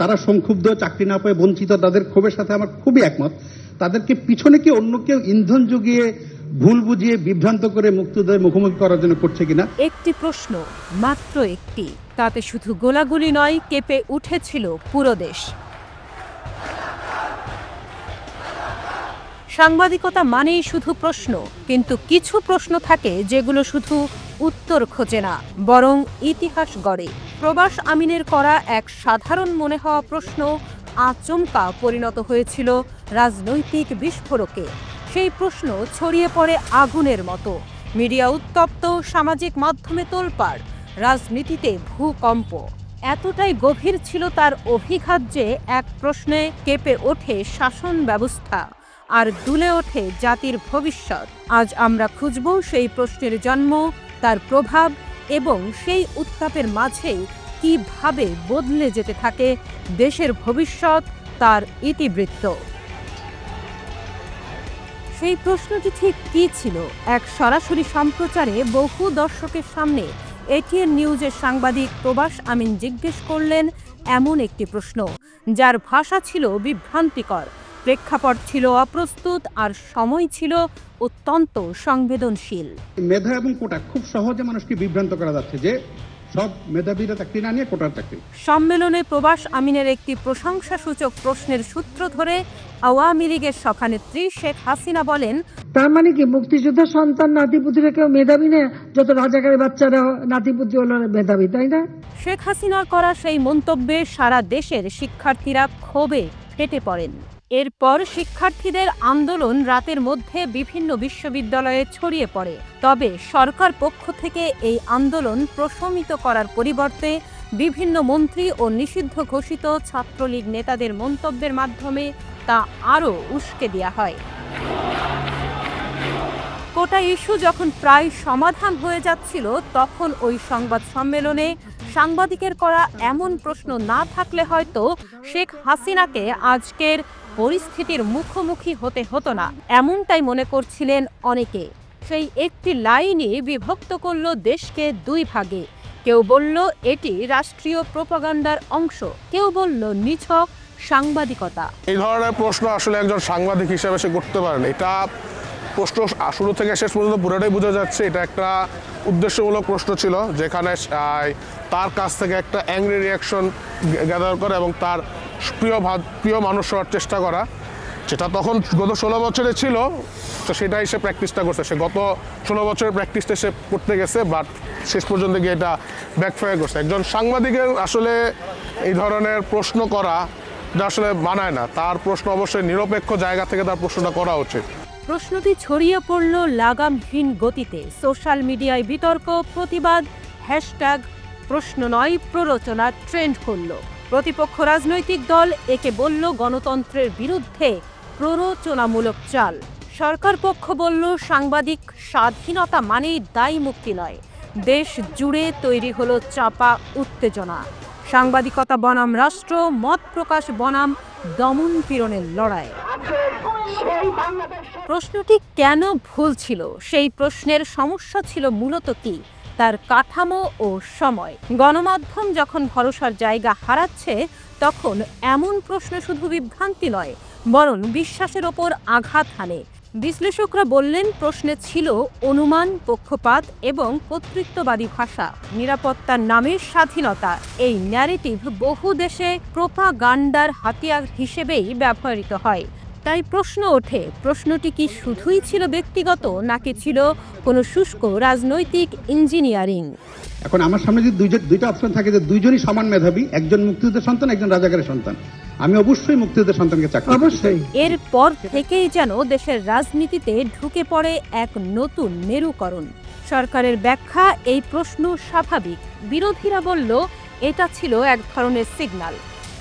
তারা সংক্ষুব্ধ, চাকরি না পেয়ে বঞ্চিত, তাদের ক্ষোভের সাথে আমার খুবই একমত। তাদেরকে পিছনে কি অন্য কেউ ইন্ধন যুগিয়ে ভুল বুঝিয়ে বিভ্রান্ত করে মুক্তিদের মুখোমুখি করার জন্য করছে কিনা? একটি প্রশ্ন, মাত্র একটি। তাতে শুধু গোলাগুলি নয়, কেঁপে উঠেছিল পুরো দেশ। সাংবাদিকতা মানেই শুধু প্রশ্ন, কিন্তু কিছু প্রশ্ন থাকে যেগুলো শুধু উত্তর খোঁজে না, বরং ইতিহাস গড়ে। প্রবাস আমিনের করা এক সাধারণ মনে হওয়া প্রশ্ন আচমকা পরিণত হয়েছিল রাজনৈতিক বিস্ফোরকে। সেই প্রশ্ন ছড়িয়ে পড়ে আগুনের মতো। মিডিয়া উত্তপ্ত, সামাজিক মাধ্যমে তোলপাড়, রাজনীতিতে ভূকম্প। এতটাই গভীর ছিল তার অভিঘাত যে এক প্রশ্নে কেঁপে ওঠে শাসন ব্যবস্থা। আর দুলে ওঠে জাতির ভবিষ্যৎ। আজ আমরা খুঁজব সেই প্রশ্নের জন্ম, তার প্রভাব এবং সেই উত্তাপের মাঝেই কীভাবে বদলে যেতে থাকে দেশের ভবিষ্যৎ, তার ইতিবৃত্ত। সেই প্রশ্নটি ঠিক কী ছিল? এক সরাসরি সম্প্রচারে বহু দর্শকের সামনে এটিএন নিউজের সাংবাদিক প্রবাস আমিন জিজ্ঞেস করলেন, এমন একটি প্রশ্ন, যার ভাষা ছিল বিভ্রান্তিকর। প্রেক্ষাপট ছিল অপ্রস্তুত আর সময় ছিল অত্যন্ত সংবেদনশীল। মেধা এবং কোটা খুব সহজে মানুষকে বিভ্রান্ত করা যাচ্ছে যে সব মেধাবীরা চাকরি না নিয়ে কোটার চাকরি। সম্মেলনে প্রবাস আমিনের একটি প্রশংসাসূচক প্রশ্নের সূত্র ধরে আওয়ামী লীগের সভানেত্রী শেখ হাসিনা বলেন তার মানে কি মুক্তিযোদ্ধা সন্তান নাতিপুতিরা কেউ মেধাবী না? যত রাজাকারের বাচ্চারা নাতিপুতি হলো মেধাবী তাই না? শেখ হাসিনার করা সেই মন্তব্যে সারা দেশের শিক্ষার্থীরা ক্ষোভে ফেটে পড়েন। এরপর শিক্ষার্থীদের আন্দোলন রাতের মধ্যে বিভিন্ন বিশ্ববিদ্যালয়ে ছড়িয়ে পড়ে। তবে সরকার পক্ষ থেকে এই আন্দোলন প্রশমিত করার পরিবর্তে বিভিন্ন মন্ত্রী ও নিষিদ্ধ ঘোষিত ছাত্রলীগ নেতাদের মন্তব্যের মাধ্যমে তা আরও উস্কে দেওয়া হয়। কোটা ইস্যু যখন প্রায় সমাধান হয়ে যাচ্ছিল, তখন ওই সংবাদ সম্মেলনে সাংবাদিকের করা এমন প্রশ্ন না থাকলে হয়তো শেখ হাসিনাকে আজকের পরিস্থিতির মুখোমুখি হতে হতো না। এমনটাই মনে করছিলেন অনেকে। সেই একটি লাইনই বিভক্ত করল দেশকে দুই ভাগে। কেউ বলল, এটি রাষ্ট্রীয় প্রোপাগান্ডার অংশ। কেউ বলল, নিছক সাংবাদিকতা। এই ধরনের প্রশ্ন আসলে একজন সাংবাদিক হিসেবে সে করতে পারেন। এটা প্রশ্ন শুরু থেকে শেষ পর্যন্ত পুরোটাই বোঝা যাচ্ছে। এটা একটা উদ্দেশ্যমূলক প্রশ্ন ছিল, যেখানে তার কাছ থেকে একটা অ্যাংরি রিয়াকশন গ্যাদার করা এবং তার প্রিয় প্রিয় মানুষ হওয়ার চেষ্টা করা। যেটা তখন গত ষোলো বছরে ছিল, তো সেটাই সে প্র্যাকটিসটা করছে। সে গত ষোলো বছরের প্র্যাকটিসটা সে করতে গেছে বাট শেষ পর্যন্ত গিয়ে এটা ব্যাকফায়ার করছে। একজন সাংবাদিকের আসলে এই ধরনের প্রশ্ন করা, এটা আসলে মানায় না। তার প্রশ্ন অবশ্যই নিরপেক্ষ জায়গা থেকে তার প্রশ্নটা করা উচিত। প্রশ্নটি ছড়িয়ে পড়ল লাগামহীন গতিতে। সোশ্যাল মিডিয়ায় বিতর্ক, প্রতিবাদ হ্যাশট্যাগ প্রশ্ন নয়, প্ররোচনা ট্রেন্ড করল। প্রতিপক্ষ রাজনৈতিক দল একে বলল গণতন্ত্রের বিরুদ্ধে প্ররোচনামূলক চাল। সরকার পক্ষ বলল সাংবাদিক স্বাধীনতা মানেই দায়ী মুক্তি নয়। দেশ জুড়ে তৈরি হলো চাপা উত্তেজনা। সাংবাদিকতা বনাম রাষ্ট্র, মত প্রকাশ বনাম দমন পীড়নের লড়াই। প্রশ্নটি কেন ভুল ছিল? সেই প্রশ্নের সমস্যা ছিল মূলত কি? তার কাঠামো ও সময়। গণমাধ্যম যখন ভরসার জায়গা হারাচ্ছে, তখন এমন প্রশ্ন শুধু বিভ্রান্তি নয়, বরং বিশ্বাসের ওপর আঘাত হানে। বিশ্লেষকরা বললেন, প্রশ্নে ছিল অনুমান, পক্ষপাত এবং কর্তৃত্ববাদী ভাষা। নিরাপত্তার নামের স্বাধীনতা। এই ন্যারেটিভ বহু দেশে প্রোপাগান্ডার হাতিয়ার হিসেবেই ব্যবহৃত হয়। তাই প্রশ্ন ওঠে প্রশ্নটি কি শুধুই ছিল ব্যক্তিগত নাকি ছিল কোনো শুষ্ক রাজনৈতিক ইঞ্জিনিয়ারিং? এখন আমার সামনে যদি দুইজন দুইটা অপশন থাকে যে দুইজনই সমান মেধাবী একজন মুক্তিযুদ্ধের সন্তান একজন রাজাকারের সন্তান। আমি অবশ্যই মুক্তিযুদ্ধের সন্তানকে চাকরি। অবশ্যই। এরপর থেকেই যেন দেশের রাজনীতিতে ঢুকে পড়ে এক নতুন মেরুকরণ। সরকারের ব্যাখ্যা এই প্রশ্ন স্বাভাবিক। বিরোধীরা বলল এটা ছিল এক ধরনের সিগন্যাল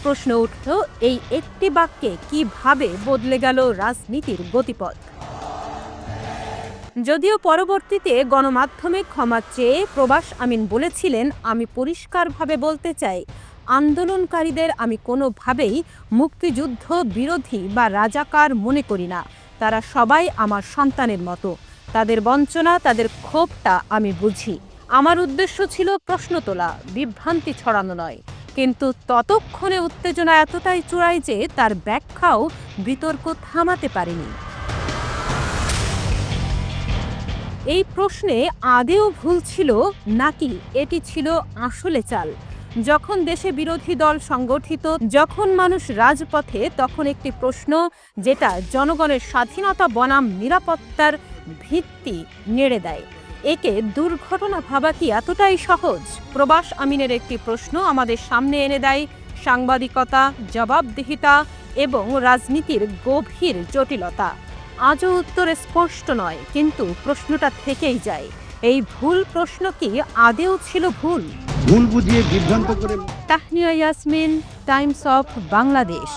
প্রশ্ন উঠল, এই একটি বাক্যে কীভাবে বদলে গেল রাজনীতির গতিপথ? যদিও পরবর্তীতে গণমাধ্যমে ক্ষমা চেয়ে প্রবাস আমিন বলেছিলেন, আমি পরিষ্কারভাবে বলতে চাই, আন্দোলনকারীদের আমি কোনোভাবেই মুক্তিযুদ্ধ বিরোধী বা রাজাকার মনে করি না। তারা সবাই আমার সন্তানের মতো। তাদের বঞ্চনা, তাদের ক্ষোভটা আমি বুঝি। আমার উদ্দেশ্য ছিল প্রশ্ন তোলা, বিভ্রান্তি ছড়ানো নয়। কিন্তু ততক্ষণে উত্তেজনা এতটাই চূড়ায় যে তার ব্যাখ্যাও বিতর্ক থামাতে পারেনি। এই প্রশ্নে আদেও ভুল ছিল নাকি এটি ছিল আসলে চাল। যখন দেশে বিরোধী দল সংগঠিত, যখন মানুষ রাজপথে, তখন একটি প্রশ্ন যেটা জনগণের স্বাধীনতা বনাম নিরাপত্তার ভিত্তি নেড়ে দেয়। একে দুর্ঘটনা ভাবা কি এতটাই সহজ? প্রবাস আমিনের একটি প্রশ্ন আমাদের সামনে এনে দেয়। সাংবাদিকতা জবাবদিহিতা এবং রাজনীতির গভীর জটিলতা। আজও উত্তর স্পষ্ট নয় কিন্তু প্রশ্নটা থেকেই যায়। এই ভুল প্রশ্ন কি আদেও ছিল ভুল? ভুল বুঝিয়ে বিভ্রান্ত করে তাহনিয়া ইয়াসমিন টাইমস অফ বাংলাদেশ।